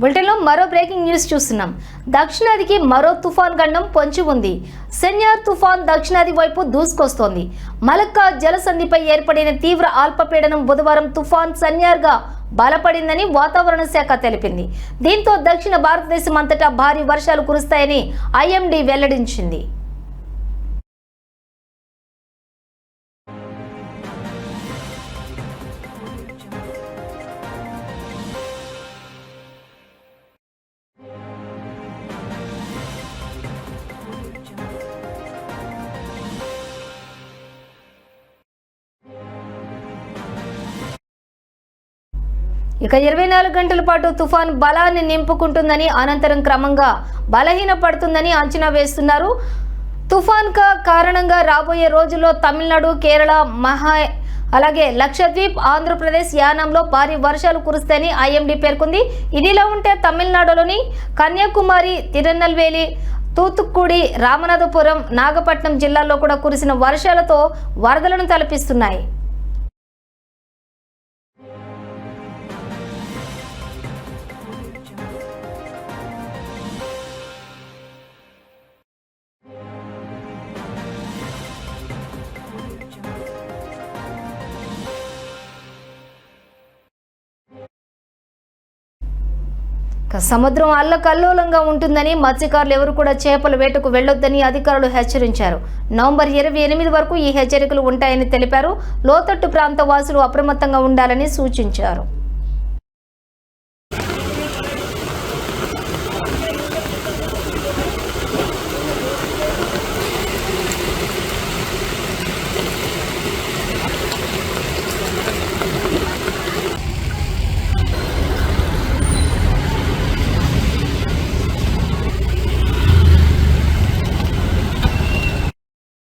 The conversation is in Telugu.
బులెటిన్లో మరో బ్రేకింగ్ న్యూస్ చూస్తున్నాం. దక్షిణాదికి మరో తుఫాన్ గండం పొంచి ఉంది. సెన్యార్ తుఫాన్ దక్షిణాది వైపు దూసుకొస్తోంది. మలక్కా జలసంధిపై ఏర్పడిన తీవ్ర అల్పపీడనం బుధవారం తుఫాన్ సన్యార్గా బలపడిందని వాతావరణ శాఖ తెలిపింది. దీంతో దక్షిణ భారతదేశం అంతటా భారీ వర్షాలు కురుస్తాయని ఐఎండీ వెల్లడించింది. ఇక ఇరవై నాలుగు గంటల పాటు తుఫాన్ బలాన్ని నింపుకుంటుందని అనంతరం క్రమంగా బలహీన పడుతుందని అంచనా వేస్తున్నారు. తుఫాన్ కారణంగా రాబోయే రోజుల్లో తమిళనాడు కేరళ మహా అలాగే లక్షద్వీప్ ఆంధ్రప్రదేశ్ యానంలో భారీ వర్షాలు కురుస్తాయని ఐఎండీ పేర్కొంది. ఇదిలా ఉంటే తమిళనాడులోని కన్యాకుమారి తిరునల్వేలి తూతుక్కుడి రామనాథపురం నాగపట్నం జిల్లాల్లో కూడా కురిసిన వర్షాలతో వరదలను తలపిస్తున్నాయి. సముద్రం అల్లకల్లోలంగా ఉంటుందని మత్స్యకారులు ఎవరు కూడా చేపల వేటకు వెళ్ళొద్దని అధికారులు హెచ్చరించారు. నవంబర్ ఇరవై ఎనిమిది వరకు ఈ హెచ్చరికలు ఉంటాయని తెలిపారు. లోతట్టు ప్రాంత వాసులు అప్రమత్తంగా ఉండాలని సూచించారు.